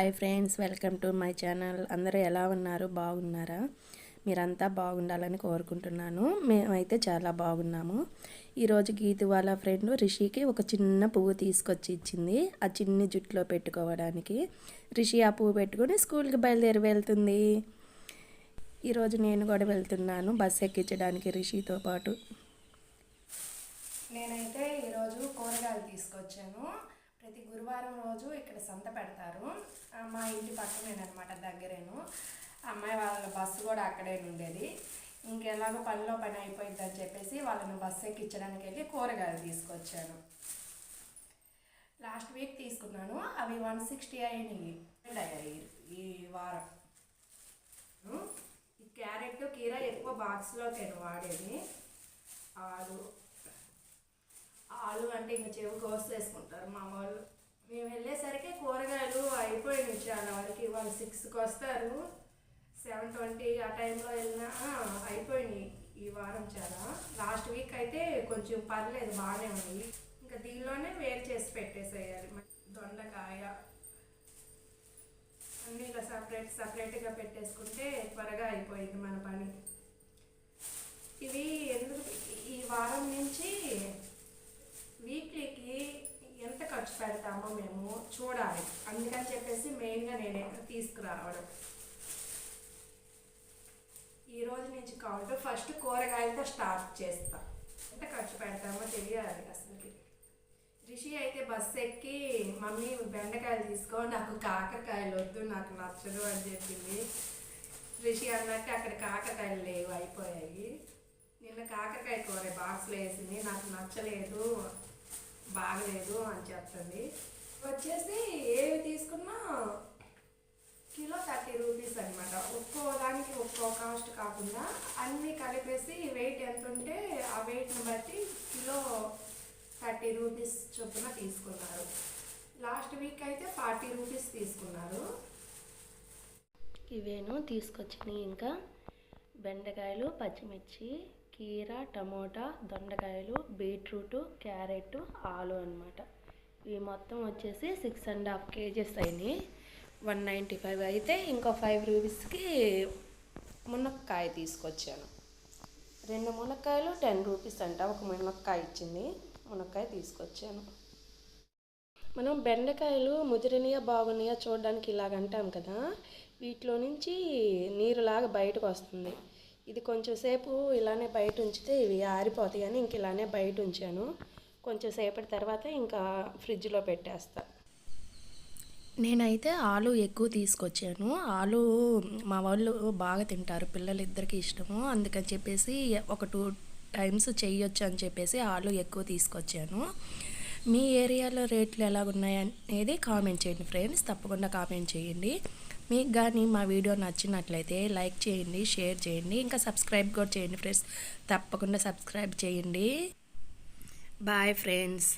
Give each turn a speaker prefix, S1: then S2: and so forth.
S1: Hi friends welcome to my channel. అందరూ ఎలా ఉన్నారు? బాగున్నారా? మీరంతా బాగుండాలని కోరుకుంటున్నాను. మేమైతే చాలా బాగున్నాము. ఈరోజు గీతు వాళ్ళ ఫ్రెండ్ రిషికి ఒక చిన్న పువ్వు తీసుకొచ్చి ఇచ్చింది. ఆ చిన్ని జుట్టులో పెట్టుకోవడానికి. రిషి ఆ పువ్వు పెట్టుకొని స్కూల్కి బయలుదేరి వెళ్తుంది. ఈరోజు నేను కూడా వెళ్తున్నాను బస్ ఎక్కించడానికి రిషితో పాటు. నేనైతే ఈరోజు కూరగాయలు తీసుకొచ్చాను. ప్రతి గురువారం రోజు ఇక్కడ సంత పెడతారు. ఇంటి పక్కనేనమాట దగ్గరేను. అమ్మాయి వాళ్ళ బస్సు కూడా అక్కడే ఉండేది. ఇంకెలాగో పనిలో పని అయిపోయిందని చెప్పేసి వాళ్ళని బస్సు ఎక్కించడానికి వెళ్ళి కూరగాయలు తీసుకొచ్చాను. లాస్ట్ వీక్ తీసుకున్నాను. అవి వన్ సిక్స్టీ అయినాయి. అయ్యాయి ఈ వారం. ఈ క్యారెట్ కీర ఎక్కువ బాక్స్లోకి వాడేది. ఆలు. ఆలు అంటే ఇంక చెవి కోసేసుకుంటారు మా వాళ్ళు. మేము వెళ్ళే అయిపోయినాయి చాలా వరకు వాళ్ళు సిక్స్కి వస్తారు. సెవెన్ ట్వంటీ ఆ టైంలో వెళ్ళినా అయిపోయింది అయిపోయినాయి ఈ వారం చాలా. లాస్ట్ వీక్ అయితే కొంచెం పర్లేదు బాగానే ఉంది. ఇంకా దీనిలోనే వేరు చేసి పెట్టేసేయాలి. దొండకాయ అన్నీ ఇలా సపరేట్ సపరేట్గా పెట్టేసుకుంటే త్వరగా అయిపోయింది మన పని. ఇవి ఎందుకు? ఈ వారం నుంచి వీక్లీకి ఎంత ఖర్చు మేము చూడాలి. అందుకని చెప్పేసి మెయిన్గా నేను తీసుకురావడం. ఈ రోజు నుంచి కౌంట్ ఫస్ట్ కూరగాయలతో స్టార్ట్ చేస్తా. ఎంత ఖర్చు పెడతామో తెలియాలి అసలుకి. రిషి అయితే బస్సు ఎక్కి మమ్మీ బెండకాయలు తీసుకో నాకు కాకరకాయలు వద్దు నాకు నచ్చదు అని చెప్పింది. రిషి అన్నట్టు అక్కడ కాకరకాయలు లేవు అయిపోయాయి. నిన్న కాకరకాయ కూర బాక్స్లో వేసింది నాకు నచ్చలేదు బాగలేదు అని చెప్తుంది వచ్చేసి ఏవి తీసుకున్నా కిలో థర్టీ రూపీస్ అనమాట ఒక్కో దానికి ఒక్కో కాస్ట్ కాకుండా అన్నీ కలిపేసి వెయిట్ ఎంత ఉంటే ఆ వెయిట్ని బట్టి కిలో థర్టీ రూపీస్ చొప్పున తీసుకున్నారు. లాస్ట్ వీక్ అయితే ఫార్టీ రూపీస్ తీసుకున్నారు. ఇవేను తీసుకొచ్చినాయి ఇంకా బెండకాయలు పచ్చిమిర్చి కీర టమోటా దొండకాయలు బీట్రూట్ క్యారెట్ ఆలు అన్నమాట. ఇవి మొత్తం వచ్చేసి సిక్స్ అండ్ హాఫ్ కేజెస్ అయినాయి. వన్ నైంటీ ఫైవ్ అయితే ఇంకో ఫైవ్ రూపీస్కి మునక్కాయ తీసుకొచ్చాను. రెండు మునక్కాయలు టెన్ రూపీస్ అంట ఒక మునక్కాయ ఇచ్చింది. మునక్కాయ తీసుకొచ్చాను. మనం బెండకాయలు ముదిరినయా బాగున్నాయా చూడడానికి ఇలాగ అంటాం కదా వీటిలో నుంచి నీరులాగా బయటకు వస్తుంది. ఇది కొంచెం సేపు ఇలానే బయట ఉంచితే ఇవి ఆరిపోతాయి అని ఇంక ఇలానే బయట ఉంచాను. కొంచెం సేపటి తర్వాత ఇంకా ఫ్రిడ్జ్లో పెట్టేస్తా. నేనైతే ఆలు ఎక్కువ తీసుకొచ్చాను. ఆలు మా వాళ్ళు బాగా తింటారు పిల్లలు ఇద్దరికి ఇష్టము. అందుకని చెప్పేసి ఒక టూ టైమ్స్ చేయొచ్చు అని చెప్పేసి ఆలు ఎక్కువ తీసుకొచ్చాను. మీ ఏరియాలో రేట్లు ఎలా ఉన్నాయనేది కామెంట్ చేయండి ఫ్రెండ్స్. తప్పకుండా కామెంట్ చేయండి. మీకు కానీ మా వీడియో నచ్చినట్లయితే లైక్ చేయండి షేర్ చేయండి ఇంకా సబ్స్క్రైబ్ కూడా చేయండి ఫ్రెండ్స్. తప్పకుండా సబ్స్క్రైబ్ చేయండి. Bye friends